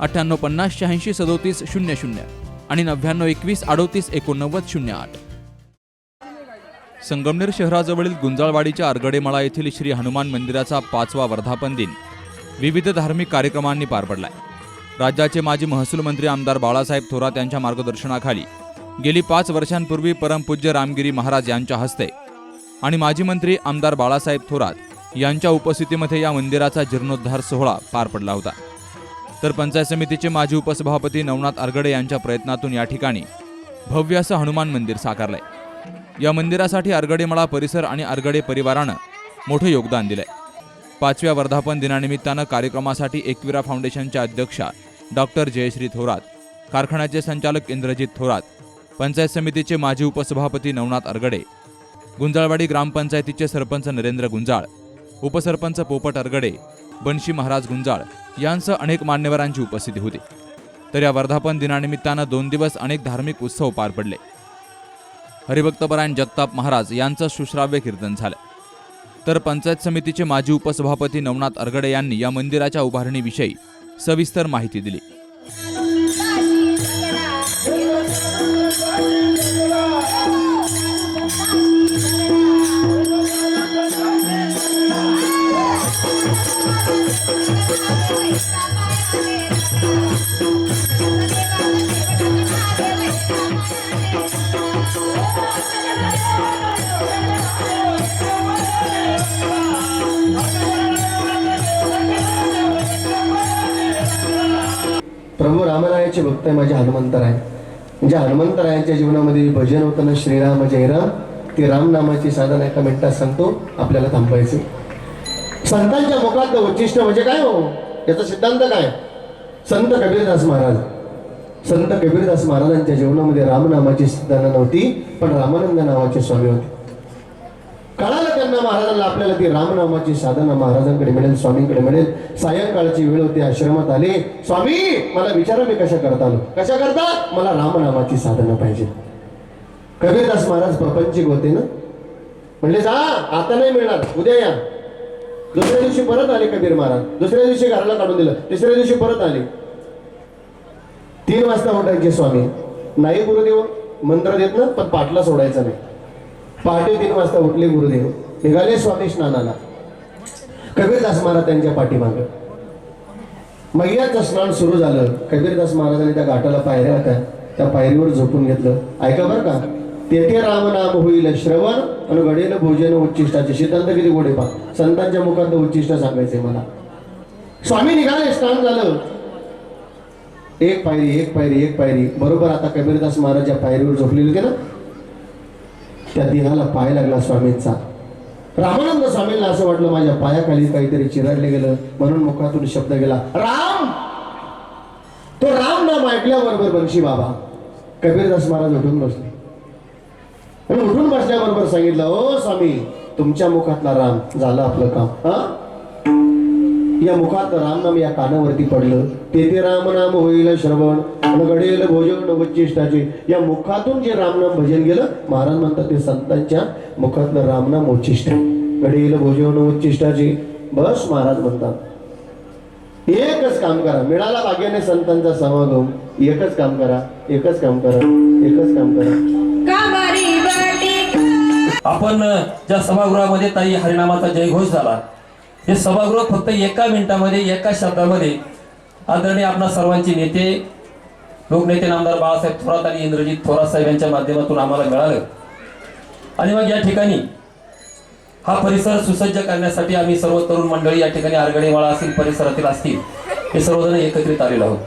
अठ्ठ्याण्णव पन्नास शहाऐंशी सदोतीस शून्य शून्य आणि नव्याण्णव एकवीस अडोतीस एकोणनव्वद शून्य आठ. संगमनेर शहराजवळील गुंजाळवाडीच्या आरगडेमाळा येथील श्री हनुमान मंदिराचा पाचवा वर्धापन दिन विविध धार्मिक कार्यक्रमांनी पार पडलाय. राज्याचे माजी महसूल मंत्री आमदार बाळासाहेब थोरात यांच्या मार्गदर्शनाखाली गेली पाच वर्षांपूर्वी परमपूज्य रामगिरी महाराज यांच्या हस्ते आणि माजी मंत्री आमदार बाळासाहेब थोरात यांच्या उपस्थितीमध्ये या मंदिराचा जीर्णोद्धार सोहळा पार पडला होता. तर पंचायत समितीचे माजी उपसभापती नवनाथ आरगडे यांच्या प्रयत्नातून या ठिकाणी भव्य असं हनुमान मंदिर साकारलंय. या मंदिरासाठी आरगडेमळा परिसर आणि आरगडे परिवारानं मोठं योगदान दिलंय. पाचव्या वर्धापन दिनानिमित्तानं कार्यक्रमासाठी एकविरा फाउंडेशनच्या अध्यक्षा डॉक्टर जयश्री थोरात कारखान्याचे संचालक इंद्रजित थोरात पंचायत समितीचे माजी उपसभापती नवनाथ अरगडे गुंजाळवाडी ग्रामपंचायतीचे सरपंच नरेंद्र गुंजाळ उपसरपंच पोपट अरगडे बनशी महाराज गुंजाळ यांसह अनेक मान्यवरांची उपस्थिती होती. तर या वर्धापन दिनानिमित्तानं दोन दिवस अनेक धार्मिक उत्सव पार पडले. हरिभक्तपरायण जगताप महाराज यांचं सुश्राव्य कीर्तन झालं. तर पंचायत समितीचे माजी उपसभापती नवनाथ अरगडे यांनी या मंदिराच्या उभारणीविषयी सविस्तर माहिती दिली. प्रभू रामरायाचे भक्त आहे माझे हनुमंतराय म्हणजे हनुमंतरायांच्या जीवनामध्ये भजन होताना श्रीराम जय राम ते राम नामाची साधना एका मिनिटात सांगतो आपल्याला थांबायचे संतांच्या मुखात उच्चिष्ट म्हणजे काय हो? याचा सिद्धांत काय? संत कबीरदास महाराज. संत कबीरदास महाराजांच्या जीवनामध्ये रामनामाची साधना नव्हती पण रामानंद नावाचे स्वामी होते. कळालं त्यांना महाराजांना आपल्याला ती रामनामाची साधना महाराजांकडे मिळेल स्वामींकडे मिळेल. सायंकाळची वेळ होती आश्रमात आले. स्वामी मला विचारा मी कशा करता आलो. कशा करता? मला रामनामाची साधना पाहिजे. कबीरदास महाराज प्रपंचिक होते ना? म्हणले जा आता नाही मिळणार उद्या या. दुसऱ्या दिवशी परत आले कबीर महाराज. दुसऱ्या दिवशी घराला काढून दिलं. तिसऱ्या दिवशी परत आले. तीन वाजता उठायचे स्वामी. नाही गुरुदेव मंत्र देत ना पण पाठला सोडायचा नाही. पहाटे तीन वाजता उठले गुरुदेव. निघाले स्वामी स्नानाला. कबीरदास महाराज त्यांच्या पाठीमागे. मैयाचं स्नान सुरू झालं. कबीरदास महाराजांनी त्या घाटाला पायऱ्या होत्या त्या पायरीवर झोपून घेतलं. ऐका बरं का? तेथे राम नाम होईल श्रवण आणि घडेल भोजन उच्चिष्टाचे सिद्धांत किती गोडे पा संतांच्या मुखात उच्चिष्ट सांगायचे मला. स्वामी निघाले स्नान झालं. एक पायरी एक पायरी एक पायरी. बरोबर आता कबीरदास महाराज या पायरीवर झोपलेले होते ना? त्या देहाला पाय लागला स्वामींचा. रामानंद स्वामींना असं वाटलं माझ्या पायाखाली काहीतरी चिरडले गेलं. म्हणून मुखातून शब्द गेला राम! तो राम नाम ऐकल्याबरोबर बनशी बाबा कबीरदास महाराज उठून बसले. आणि उठून बसल्याबरोबर सांगितलं ओ स्वामी तुमच्या मुखातला राम झालं आपलं काम. हा? या मुखात रामनाम या कानावरती पडलं. तेथे रामनाम होईल श्रवण. आणि घडेल भोजन उच्चिष्टाचे या मुखातून जे रामनाम भजन गेलं महाराज म्हणतात ते संतांच्या मुखातलं रामनाम उच्चिष्ट घडेल भोजन उच्चिष्टाचे बस महाराज म्हणतात. एकच काम करा. मिळाला भाग्याने संतांचा समागम. एकच काम करा. एकच काम करा. एकच काम करा. आपण ज्या सभागृहामध्ये ताई हरिनामाचा जयघोष झाला हे सभागृह फक्त एका मिनिटामध्ये एका शब्दामध्ये आदरणीय आपणा सर्वांचे नेते लोकनेते नामदार बाळासाहेब थोरात आणि इंद्रजित थोरात साहेब यांच्या माध्यमातून आम्हाला मिळालं. आणि मग या ठिकाणी हा परिसर सुसज्ज करण्यासाठी आम्ही सर्व तरुण मंडळी या ठिकाणी आरगडेवाळा असतील परिसरातील असतील हे सर्वजण एकत्रित आलेलो आहोत.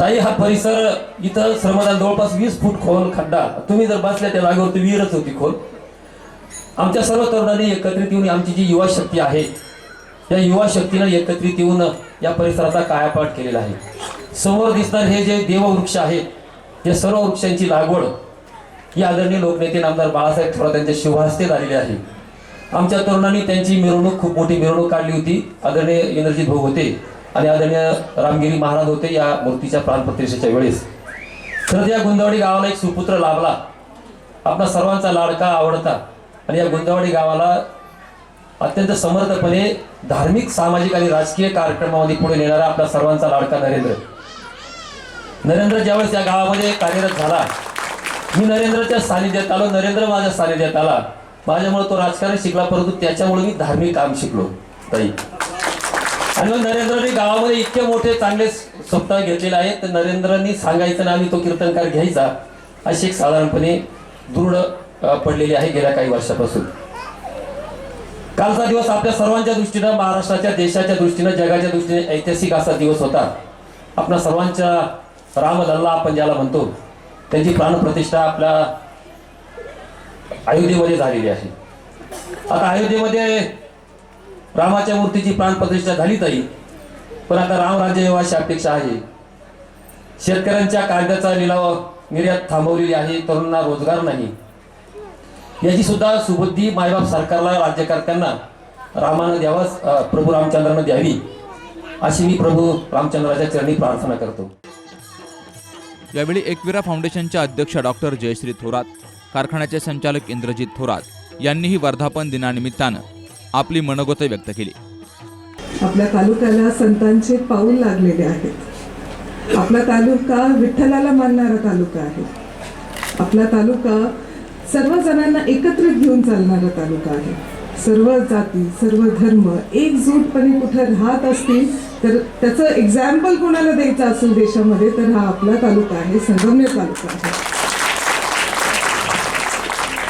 ताई हा परिसर इथं श्रमदान जवळपास वीस फूट खोल खड्डा. तुम्ही जर बसल्या त्या जागेवरती विहीरच होती खोल. आमच्या सर्व तरुणांनी एकत्रित येऊन आमची जी युवा शक्ती आहे या युवा शक्तीनं एकत्रित येऊन या परिसराचा कायापाठ केलेला आहे. समोर दिसणार हे जे देववृक्ष आहेत या सर्व वृक्षांची लागवड या आदरणीय लोकनेते नामदार बाळासाहेब थोरात यांच्या शिवहस्ते झालेली आहे. आमच्या तरुणांनी त्यांची मिरवणूक खूप मोठी मिरवणूक काढली होती. आदरणीय इंद्रजित भाऊ होते आणि आदरणीय रामगिरी महाराज होते या मूर्तीच्या प्राणप्रतिष्ठेच्या वेळेस. खरंच या गुंदवाडी गावाला एक सुपुत्र लाभला. आपला सर्वांचा लाडका आवडता आणि या गुंदवाडी गावाला अत्यंत समर्थपणे धार्मिक सामाजिक आणि राजकीय कार्यक्रमामध्ये पुढे नेणारा आपला सर्वांचा लाडका नरेंद्र. नरेंद्र ज्यावेळेस या गावामध्ये कार्यरत झाला मी नरेंद्रच्या सानिध्यात आलो नरेंद्र माझ्या सानिध्यात आला. माझ्यामुळे तो राजकारण शिकला परंतु त्याच्यामुळे मी धार्मिक काम शिकलो. ताई. आणि मग नरेंद्रने गावामध्ये इतके मोठे चांगले सप्ताह घेतलेले आहेत तर नरेंद्रनी सांगायचं ना आम्ही तो कीर्तनकार घ्यायचा अशी एक साधारणपणे दृढ पडलेली आहे गेल्या काही वर्षापासून. कालचा दिवस आपल्या सर्वांच्या दृष्टीनं महाराष्ट्राच्या देशाच्या दृष्टीनं जगाच्या दृष्टीने ऐतिहासिक असा दिवस होता. आपल्या सर्वांच्या रामलल्ला आपण ज्याला म्हणतो त्यांची प्राणप्रतिष्ठा आपल्या अयोध्येमध्ये झालेली आहे. आता अयोध्येमध्ये रामाच्या मूर्तीची प्राणप्रतिष्ठा झाली तरी पण आता रामराज्य येवाची अपेक्षा आहे. शेतकऱ्यांच्या कायद्याचा लिलाव निर्यात थांबवलेली आहे तरुणांना रोजगार नाही. याची सुद्धा सुबुद्धी मायबाप सरकारला राज्यकर्त्यांना रामानं द्यावाच प्रभू रामचंद्रानं द्यावी अशी मी प्रभू रामचंद्राच्या चरणी प्रार्थना करतो. यावेळी एकविरा फाउंडेशनच्या अध्यक्ष डॉक्टर जयश्री थोरात कारखान्याचे संचालक इंद्रजित थोरात यांनीही वर्धापन दिनानिमित्तानं आपली मनोगत व्यक्त केली. आपल्या तालुक्याला संतांचे पाऊल लागलेले आहेत. आपला तालुका विठ्ठलाला मानणारा तालुका आहे. आपला तालुका सर्व जणांना एकत्र घेऊन चालणारा तालुका आहे. सर्व जाती सर्व धर्म एकजूटपणे कुठं राहत असतील तर त्याचं एक्झाम्पल कोणाला द्यायचं असेल देशामध्ये तर हा आपला तालुका आहे संगमनेर तालुका आहे.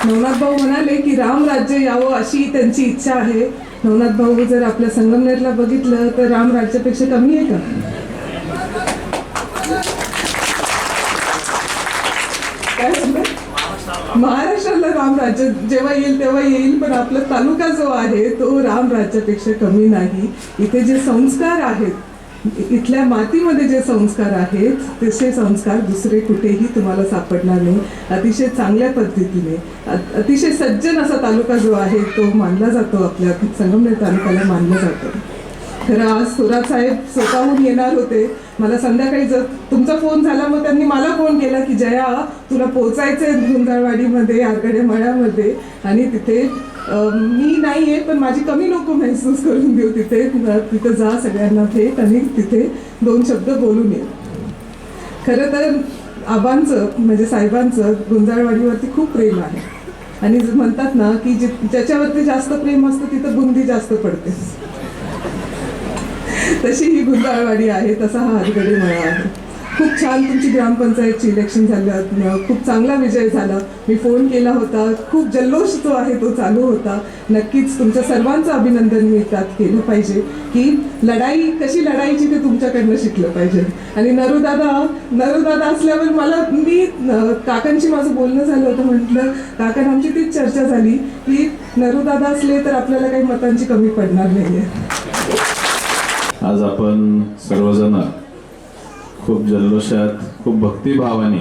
नवनाथ भाऊ म्हणाले की राम राज्य यावं अशी त्यांची इच्छा आहे. नवनाथ भाऊ जर आपल्या संगमनेरला बघितलं तर राम राज्यापेक्षा कमी आहे का? काय राम राज्य जेव्हा येईल तेव्हा येईल पण आपला तालुका जो आहे तो राम राज्यापेक्षा कमी नाही. इथे जे संस्कार आहेत इथल्या मातीमध्ये जे संस्कार आहेत तसे संस्कार दुसरे कुठेही तुम्हाला सापडणार नाही. अतिशय चांगल्या पद्धतीने अतिशय सज्जन असा तालुका जो आहे तो मानला जातो. आपल्या संगमनेर तालुक्याला मानलं जातं. खरं आज थोरात साहेब स्वतःहून येणार होते. मला संध्याकाळी जर तुमचा फोन झाला मग त्यांनी मला फोन केला की जया तुला पोचायचंय गुंजाळवाडीमध्ये आरगडे मळ्यामध्ये. आणि तिथे मी नाही आहे पण माझी कमी लोक महसूस करून देऊ तिथे. तिथं जा सगळ्यांना भेट आणि तिथे दोन शब्द बोलून ये. खरं तर आबांचं म्हणजे साहेबांचं गुंजाळवाडीवरती खूप प्रेम आहे. आणि म्हणतात ना की जे ज्याच्यावरती जास्त प्रेम असतं तिथं बुंदी जास्त पडते. तशी ही गुंडाळवाडी आहे तसा हा हरगडे मळा आहे. खूप छान तुमची ग्रामपंचायतची इलेक्शन झालं. खूप चांगला विजय झाला. मी फोन केला होता. खूप जल्लोष जो आहे तो चालू होता. नक्कीच तुमच्या सर्वांचं अभिनंदन मी त्यात केलं पाहिजे की लढाई कशी लढायची ते तुमच्याकडनं शिकलं पाहिजे. आणि नरुदादा नरुदादा असल्यावर मला मी काकांशी माझं बोलणं झालं होतं म्हटलं काकांना आमची तीच चर्चा झाली की नरुदादा असले तर आपल्याला काही मतांची कमी पडणार नाही आज आपण सर्वजण खूप जल्लोषात खूप भक्तिभावाने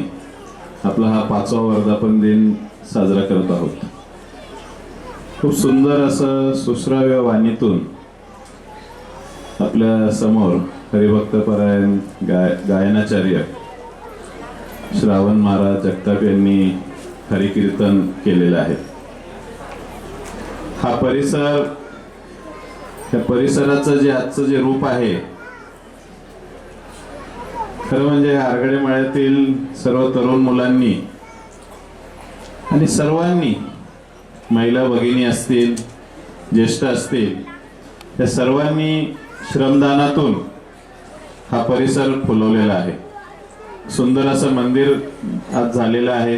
आपला हा पाचवा वर्धापन दिन साजरा करत आहोत. खूप सुंदर असं सुश्राव्य वाणीतून आपल्यासमोर हरिभक्तपरायण गाय गायनाचार्य श्रावण महाराज जगताप यांनी हरिकीर्तन केलेलं आहे. हा परिसर त्या परिसराचं जे आजचं जे रूप आहे खरं म्हणजे आरगडे मळ्यातील सर्व तरुण मुलांनी आणि सर्वांनी महिला भगिनी असतील ज्येष्ठ असतील या सर्वांनी श्रमदानातून हा परिसर फुलवलेला आहे. सुंदर असं मंदिर आज झालेलं आहे.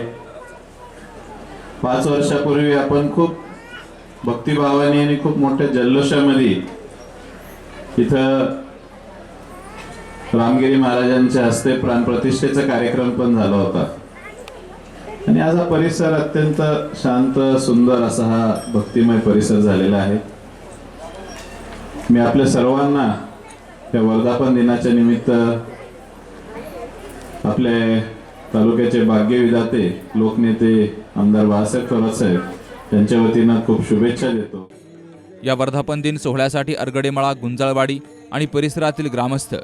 पाच वर्षापूर्वी आपण खूप भक्तिभावाने आणि खूप मोठ्या जल्लोषामध्ये इथं रामगिरी महाराजांच्या हस्ते प्राणप्रतिष्ठेचा कार्यक्रम पण झाला होता. आणि आज हा परिसर अत्यंत शांत सुंदर असा हा भक्तिमय परिसर झालेला आहे. मी आपल्या सर्वांना या वर्धापन दिनाच्या निमित्त आपले तालुक्याचे भाग्य विधाते लोकनेते आमदार बाळासाहेब थोरात साहेब यांच्या वतीनं खूप शुभेच्छा देतो. या वर्धापन दिन सोहळ्यासाठी अरगडेमळा गुंजाळवाडी आणि परिसरातील ग्रामस्थ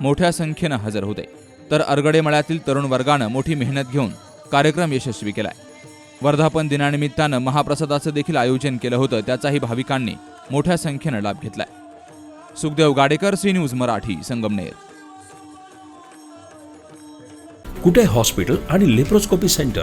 मोठ्या संख्येनं हजर होते. तर अरगडेमळ्यातील तरुण वर्गानं मोठी मेहनत घेऊन कार्यक्रम यशस्वी केलाय. वर्धापन दिनानिमित्तानं महाप्रसादाचं देखील आयोजन केलं होतं त्याचाही भाविकांनी मोठ्या संख्येनं लाभ घेतलाय. Sukhdev Gadekar C news Marathi Sangamner. Kute hospital आणि लेप्रोस्कोपी सेंटर?